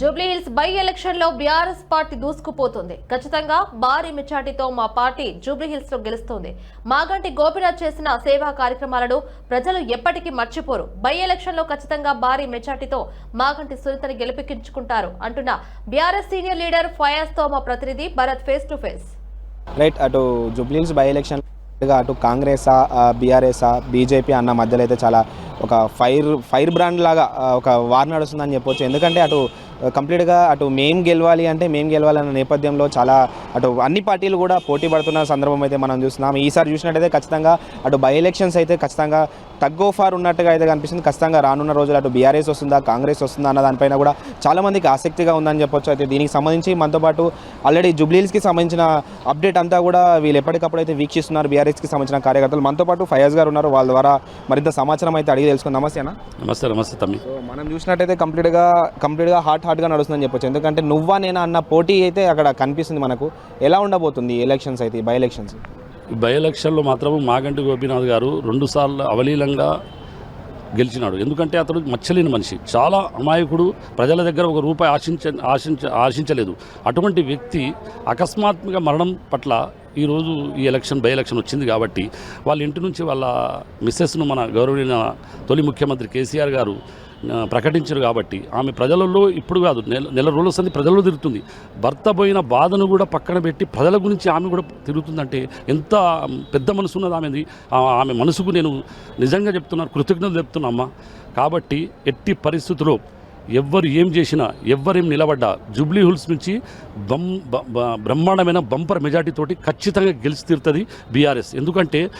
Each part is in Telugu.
జూబ్లీహిల్స్ బై ఎలక్షన్లో బీఆర్ఎస్ పార్టీ దూసుకుపోతుంది. ఖచ్చితంగా భారీ మెజార్టీతో మా పార్టీ జూబ్లీహిల్స్లో గెలుస్తోంది. మాగంటి గోపినాథ్ చేసిన సేవా కార్యక్రమాలను ప్రజలు ఎప్పటికీ మర్చిపోరు. బై ఎలక్షన్లో ఖచ్చితంగా భారీ మెజార్టీతో మాగంటి సునీతని గెలిపించుకుంటారు అంటున్న బీఆర్ఎస్ సీనియర్ లీడర్ ఫయాజ్తో మా ప్రతినిధి Bharat face to face. Right అటు జూబ్లీహిల్స్ బై ఎలక్షన్ అటు కాంగ్రెసా బీఆర్ఎస్ఆ బీజేపీ అన్న మధ్యలో అయితే చాలా ఒక ఫైర్ ఫైర్ బ్రాండ్ లాగా ఒక వార్ నడుస్తుందని చెప్పొచ్చు. ఎందుకంటే అటు Uh, కంప్లీట్గా అటు మేము గెలవాలి అంటే మేము గెలవాలి అన్న నేపథ్యంలో చాలా అటు అన్ని పార్టీలు కూడా పోటీ పడుతున్న సందర్భం అయితే మనం చూస్తున్నాం. ఈసారి చూసినట్టయితే ఖచ్చితంగా అటు బై ఎలక్షన్స్ అయితే ఖచ్చితంగా తగ్గో ఫార్ ఉన్నట్టుగా అయితే కనిపిస్తుంది. ఖచ్చితంగా రానున్న రోజులు అటు బీఆర్ఎస్ వస్తుందా కాంగ్రెస్ వస్తుందా అన్న దానిపైన కూడా చాలా మందికి ఆసక్తిగా ఉందని చెప్పొచ్చు. అయితే దీనికి సంబంధించి మనతో పాటు ఆల్రెడీ జూబ్లీహిల్స్కి సంబంధించిన అప్డేట్ అంతా కూడా వీళ్ళు ఎప్పటికప్పుడు అయితే వీక్షిస్తున్నారు. బీఆర్ఎస్కి సంబంధించిన కార్యకర్తలు. మనతో పాటు ఫయాజ్ గారు ఉన్నారు. వాళ్ళ ద్వారా మరింత సమాచారం అయితే అడిగి తెలుసుకుందాం. నమస్తే అన్న. నమస్తే నమస్తే తమ్మి. మనం చూసినట్టయితే కంప్లీట్గా కంప్లీట్గా హాట్ హాట్గా నడుస్తుందని చెప్పొచ్చు. ఎందుకంటే నువ్వా నేనా అన్న పోటీ అయితే అక్కడ కనిపిస్తుంది మనకు. ఎలా ఉండబోతుంది ఎలక్షన్స్ అయితే బై ఎలక్షన్స్? బై ఎలక్షన్లో మాత్రం మాగంటి గోపీనాథ్ గారు రెండుసార్లు అవలీలంగా గెలిచినాడు. ఎందుకంటే అతడు మచ్చలేని మనిషి. చాలా అమాయకుడు ప్రజల దగ్గర ఒక రూపాయి ఆశించ ఆశించ ఆశించలేదు. అటువంటి వ్యక్తి అకస్మాత్తుగా మరణం పట్ల ఈరోజు ఈ ఎలక్షన్ బై ఎలక్షన్ వచ్చింది కాబట్టి వాళ్ళ ఇంటి నుంచి వాళ్ళ మిస్సెస్ను మన గౌరవనీయ తొలి ముఖ్యమంత్రి కేసీఆర్ గారు ప్రకటించారు కాబట్టి. ఆమె ప్రజలలో ఇప్పుడు కాదు నెల నెల రోజుల సంది ప్రజల్లో తిరుగుతుంది. భర్త పోయిన బాధను కూడా పక్కన పెట్టి ప్రజల గురించి ఆమె కూడా తిరుగుతుందంటే ఎంత పెద్ద మనసు ఉన్నది ఆమెది. ఆమె మనసుకు నేను నిజంగా చెప్తున్నాను కృతజ్ఞతలు చెప్తున్నామ్మా కాబట్టి ఎట్టి పరిస్థితుల్లో ఎవ్వరు ఏం చేసినా ఎవ్వరేం నిలబడ్డా జూబ్లీ హిల్స్ నుంచి బం బ- బ్రహ్మాండమైన బంపర్ మెజార్టీతోటి ఖచ్చితంగా గెలిచి తీరుతుంది బీఆర్ఎస్. ఎందుకంటే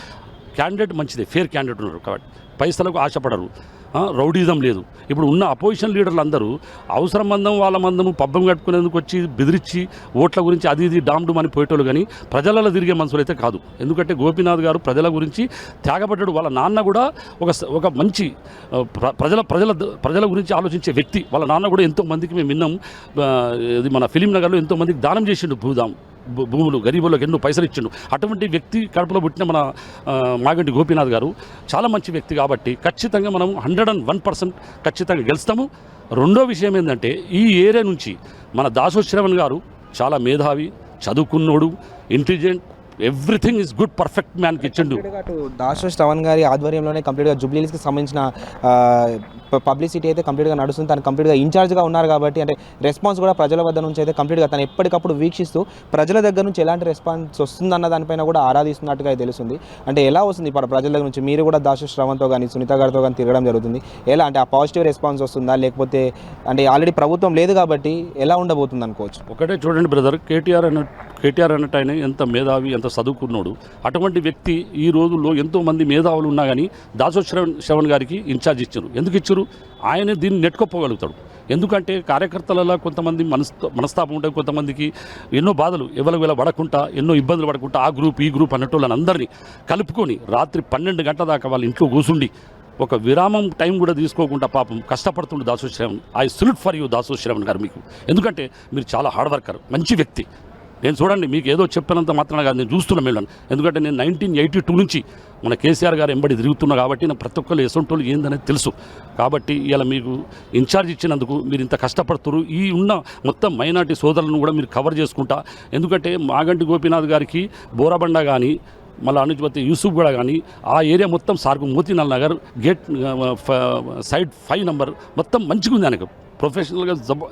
క్యాండిడేట్ మంచిదే ఫేర్ క్యాండిడేట్ ఉన్నారు కాబట్టి. పైసలకు ఆశపడరు. రౌడీజం లేదు. ఇప్పుడు ఉన్న అపోజిషన్ లీడర్లు అందరూ అవసరం మందం వాళ్ళ మందము పబ్బం కట్టుకునేందుకు వచ్చి బెదిరించి ఓట్ల గురించి అది ఇది డామ్ డూమ్ అని పోయేటోళ్ళు కానీ ప్రజలలో తిరిగే మనుషులు అయితే కాదు. ఎందుకంటే గోపీనాథ్ గారు ప్రజల గురించి త్యాగపడ్డాడు. వాళ్ళ నాన్న కూడా ఒక ఒక మంచి ప్ర- ప్రజల ప్రజల ప్రజల గురించి ఆలోచించే వ్యక్తి. వాళ్ళ నాన్న కూడా ఎంతో మందికి మేము విన్నాం. ఇది మన ఫిలిం నగర్లో ఎంతో మందికి దానం చేసిండు భూదాం. భూములు గరీబులకు ఎన్నో పైసలు ఇచ్చిండు. అటువంటి వ్యక్తి కడుపులో పుట్టిన మన మాగంటి గోపీనాథ్ గారు చాలా మంచి వ్యక్తి కాబట్టి ఖచ్చితంగా మనం హండ్రెడ్ అండ్ వన్ పర్సెంట్ ఖచ్చితంగా గెలుస్తాము. రెండో విషయం ఏంటంటే ఈ ఏరియా నుంచి మన దాసో శ్రవణ్ గారు చాలా మేధావి చదువుకున్నోడు intelligent everything is good perfect మ్యాన్కి ఇచ్చిండు. దాసో శ్రవణ్ గారి ఆధ్వర్యంలోనే కంప్లీట్గా జూబ్లీహిల్స్కి సంబంధించిన పబ్లిసిటీ అయితే కంప్లీట్గా నడుస్తుంది. తను కంప్లీట్గా ఇన్ఛార్జ్గా ఉన్నారు కాబట్టి అంటే రెస్పాన్స్ కూడా ప్రజల వద్ద నుంచి అయితే కంప్లీట్గా తను ఎప్పటికప్పుడు వీక్షిస్తూ ప్రజల దగ్గర నుంచి ఎలాంటి రెస్పాన్స్ వస్తుందన్న దానిపైన కూడా ఆరాధిస్తున్నట్టుగా అయితే తెలుస్తుంది. అంటే ఎలా వస్తుంది ఇప్పుడు ప్రజల దగ్గర నుంచి? మీరు కూడా దాసో శ్రవణ్తో కానీ సునీత గారితో కానీ తిరగడం జరుగుతుంది. ఎలా? అంటే ఆ పాజిటివ్ రెస్పాన్స్ వస్తుందా? లేకపోతే అంటే ఆల్రెడీ ప్రభుత్వం లేదు కాబట్టి ఎలా ఉండబోతుంది అనుకోవచ్చు ఒకటే చూడండి బ్రదర్ కేటీఆర్ అన్న కేటీఆర్ అన్నట్టు ఆయన ఎంత మేధావి ఎంత చదువుకున్నాడు. అటువంటి వ్యక్తి ఈ రోజుల్లో ఎంతో మంది మేధావులు ఉన్నా కానీ దాసో శ్రవణ్ శ్రవణ్ గారికి ఇన్ఛార్జ్ ఇచ్చారు. ఎందుకు ఇచ్చారు? ఆయన దీన్ని నెట్టుకోపోగలుగుతాడు. ఎందుకంటే కార్యకర్తలలో కొంతమంది మనస్ మనస్తాపం ఉంటుంది కొంతమందికి ఎన్నో బాధలు ఎవరికి వేళ పడకుండా ఎన్నో ఇబ్బందులు పడకుండా ఆ గ్రూప్ ఈ గ్రూప్ అన్నట్టు అందరినీ కలుపుకొని రాత్రి పన్నెండు గంటల దాకా వాళ్ళ ఇంట్లో కూర్చుండి ఒక విరామం టైం కూడా తీసుకోకుండా పాపం కష్టపడుతుండే Dasu Shravan I salute for you Dasu Shravan garu మీకు. ఎందుకంటే మీరు చాలా హార్డ్ వర్కర్ మంచి వ్యక్తి. నేను చూడండి మీకు ఏదో చెప్పినంత మాత్రమే కాదు నేను చూస్తున్నా మేడం ఎందుకంటే నేను నైన్టీన్ ఎయిటీ టూ నుంచి మన కేసీఆర్ గారు ఎంబడి తిరుగుతున్నా కాబట్టి నాకు ప్రతి ఒక్కరు ఎసొంటోళ్ళు ఏందనేది తెలుసు. కాబట్టి ఇలా మీకు ఇన్ఛార్జ్ ఇచ్చినందుకు మీరు ఇంత కష్టపడుతున్నారు ఈ ఉన్న మొత్తం మైనార్టీ సోదరులను కూడా మీరు కవర్ చేసుకుంటా. ఎందుకంటే మాగంటి గోపీనాథ్ గారికి బోరాబండ కానీ మళ్ళీ అనుజపతి యూసుఫ్ కూడా కానీ ఆ ఏరియా మొత్తం సార్కు మోతీలాల్ నగర్ గేట్ ఫ- సైడ్ ఫైవ్ నెంబర్ మొత్తం మంచిగా ఉంది ఆయనకు. ప్రొఫెషనల్గా జబ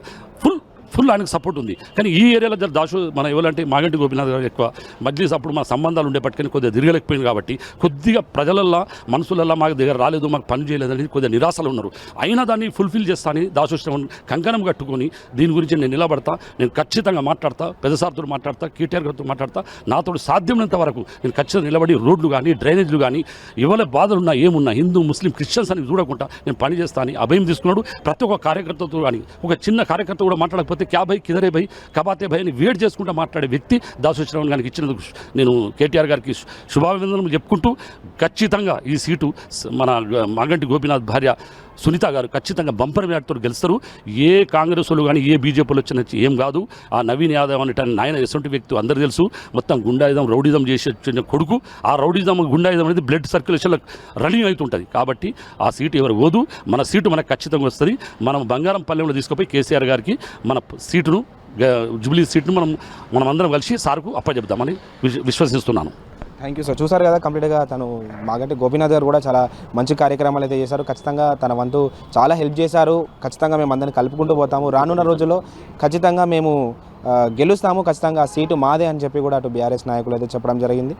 ఫుల్ ఫుల్ ఆయనకు సపోర్ట్ ఉంది. కానీ ఈ ఏరియాలో జర దాసు మన ఎవరంటే మాగంటి గోపినాథ్ గారు ఎక్కువ. మజ్లీస్ అప్పుడు మా సంబంధాలు ఉండే పట్టుకొని కొద్దిగా తిరగలేకపోయింది కాబట్టి కొద్దిగా ప్రజలల్లో మనసులల్లో మాకు దగ్గర రాలేదు మాకు పని చేయలేదని కొద్దిగా నిరాశలు ఉన్నారు. అయినా దాన్ని ఫుల్ఫిల్ చేస్తానని దాసు శ్రవణ్ కంకణం కట్టుకొని దీని గురించి నేను నిలబడతా నేను ఖచ్చితంగా మాట్లాడతా పెద్దసార్తో మాట్లాడతా కేటీఆర్ గారితో మాట్లాడతా నాతో సాధ్యమైనంత వరకు నేను ఖచ్చితంగా నిలబడి రోడ్లు కానీ డ్రైనేజ్లు కానీ ఎవరి బాధలున్నా ఏమున్నా హిందూ ముస్లిం క్రిస్టియన్స్ అని చూడకుండా నేను పని చేస్తాను అభయం తీసుకున్నాడు. ప్రతి ఒక్క కార్యకర్తతో కానీ ఒక చిన్న కార్యకర్త కూడా మాట్లాడకపోతే క్యా భయ్ కిదరే భయ్ కబాతే భయ్ అని వేడి చేసుకుంటూ మాట్లాడే వ్యక్తి దాసు శ్రవణ్ గారికి ఇచ్చినందుకు నేను కేటీఆర్ గారికి శుభాభినందనలు చెప్పుకుంటూ ఖచ్చితంగా ఈ సీటు మన మాగంటి గోపీనాథ్ భార్య సునీత గారు ఖచ్చితంగా బంపర్ మ్యాట్తో గెలుస్తారు. ఏ కాంగ్రెస్ వాళ్ళు కానీ ఏ బీజేపీలు వచ్చిన ఏం కాదు. ఆ నవీన్ యాదవ్ అనేటువంటి నాయన ఎటువంటి వ్యక్తి అందరు తెలుసు. మొత్తం గుండాయుధం రౌడిజం చేసే కొడుకు. ఆ రౌడిజం గుండాయుధం అనేది బ్లడ్ సర్క్యులేషన్లో రన్నింగ్ అవుతుంటుంది. కాబట్టి ఆ సీటు ఎవరు పోదు. మన సీటు మనకు ఖచ్చితంగా వస్తుంది. మనం బంగారం పల్లెంలో తీసుకుపోయి కేసీఆర్ గారికి మన సీటును జూబ్లీ సీట్ను మనం మనం అందరం కలిసి సార్కు అప్పచెప్తామని విశ్వసిస్తున్నాను. Thank you sir. చూసారు కదా కంప్లీట్గా తను మాకంటే గోపీనాథ్ గారు కూడా చాలా మంచి కార్యక్రమాలు అయితే చేశారు. ఖచ్చితంగా తన వంతు చాలా హెల్ప్ చేశారు. ఖచ్చితంగా మేము అందరిని కలుపుకుంటూ పోతాము. రానున్న రోజుల్లో ఖచ్చితంగా మేము గెలుస్తాము. ఖచ్చితంగా ఆ సీటు మాదే అని చెప్పి కూడా అటు బీఆర్ఎస్ నాయకులు అయితే చెప్పడం జరిగింది.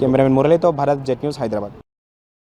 కెమెరామెన్ మురళితో భరత్ జెట్ న్యూస్ హైదరాబాద్.